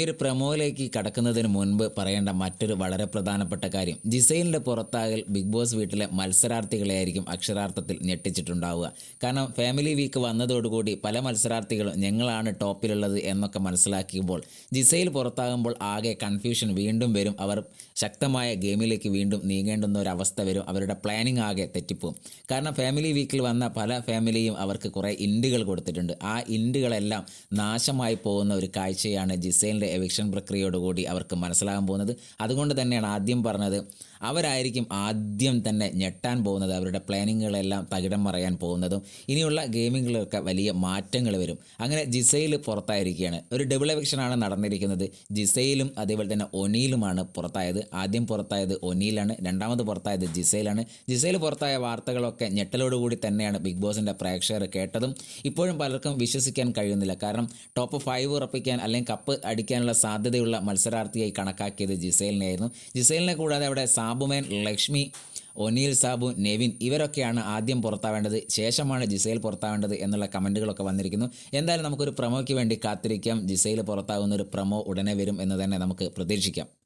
ഒരു പ്രമോയിലേക്ക് കടക്കുന്നതിന് മുൻപ് പറയേണ്ട മറ്റൊരു വളരെ പ്രധാനപ്പെട്ട കാര്യം. ജിസൈലിന്റെ പുറത്താകൽ ബിഗ് ബോസ് വീട്ടിലെ മത്സരാർത്ഥികളെയായിരിക്കും അക്ഷരാർത്ഥത്തിൽ ഞെട്ടിച്ചിട്ടുണ്ടാവുക. കാരണം ഫാമിലി വീക്ക് വന്നതോടുകൂടി പല മത്സരാർത്ഥികളും ഞങ്ങളാണ് ടോപ്പിലുള്ളത് എന്നൊക്കെ മനസ്സിലാക്കിയപ്പോൾ ജിസൈൽ പുറത്താകുമ്പോൾ ആകെ കൺഫ്യൂഷൻ വീണ്ടും വരും. അവർ ശക്തമായ ഗെയിമിലേക്ക് വീണ്ടും നീങ്ങേണ്ടുന്ന ഒരു അവസ്ഥ വരും. അവരുടെ പ്ലാനിങ് ആകെ തെറ്റിപ്പോവും. കാരണം ഫാമിലി വീക്കിൽ വന്ന പല ഫാമിലിയും അവർക്ക് കുറേ ഇൻഡുകൾ കൊടുത്തിട്ടുണ്ട്. ആ ഇൻഡുകളെല്ലാം നാശമായി പോകുന്ന ഒരു കാഴ്ചയാണ് ജിസൈലിന്റെ എവിക്ഷൻ പ്രക്രിയയോടുകൂടി അവർക്ക് മനസ്സിലാകാൻ പോകുന്നത്. അതുകൊണ്ട് തന്നെയാണ് ആദ്യം പറഞ്ഞത് അവരായിരിക്കും ആദ്യം തന്നെ ഞെട്ടാൻ പോകുന്നത് അവരുടെ പ്ലാനിങ്ങുകളെല്ലാം തകിടം മറയാൻ പോകുന്നതും ഇനിയുള്ള ഗെയിമിങ്ങിലൊക്കെ വലിയ മാറ്റങ്ങൾ വരും. അങ്ങനെ ജിസയിൽ പുറത്തായിരിക്കുകയാണ്. ഒരു ഡബിൾ എവിക്ഷനാണ് നടന്നിരിക്കുന്നത്. ജിസയിലും അതേപോലെ തന്നെ ഒനിയിലുമാണ് പുറത്തായത്. ആദ്യം പുറത്തായത് ഒനിയിലാണ് രണ്ടാമത് പുറത്തായത് ജിസയിലാണ് ജിസയിൽ പുറത്തായ വാർത്തകളൊക്കെ ഞെട്ടലോടുകൂടി തന്നെയാണ് ബിഗ് ബോസിന്റെ പ്രേക്ഷകർ കേട്ടതും. ഇപ്പോഴും പലർക്കും വിശ്വസിക്കാൻ കഴിയുന്നില്ല. കാരണം ടോപ്പ് ഫൈവ് ഉറപ്പിക്കാൻ അല്ലെങ്കിൽ കപ്പ് അടിക്കാനുള്ള സാധ്യതയുള്ള മത്സരാർത്ഥിയായി കണക്കാക്കിയത് ജിസൈലിനെയായിരുന്നു. ജിസൈലിനെ കൂടാതെ അവിടെ സാബുമേൻ ലക്ഷ്മി ഒനീൽ സാബു നെവിൻ ഇവരൊക്കെയാണ് ആദ്യം പുറത്താവേണ്ടത്. ശേഷമാണ് ജിസൈൽ പുറത്താവേണ്ടത് എന്നുള്ള കമന്റുകളൊക്കെ വന്നിരിക്കുന്നു. എന്തായാലും നമുക്കൊരു പ്രമോയ്ക്ക് വേണ്ടി കാത്തിരിക്കാം. ജിസൈൽ പുറത്താകുന്ന ഒരു പ്രമോ ഉടനെ വരും എന്ന് തന്നെ നമുക്ക് പ്രതീക്ഷിക്കാം.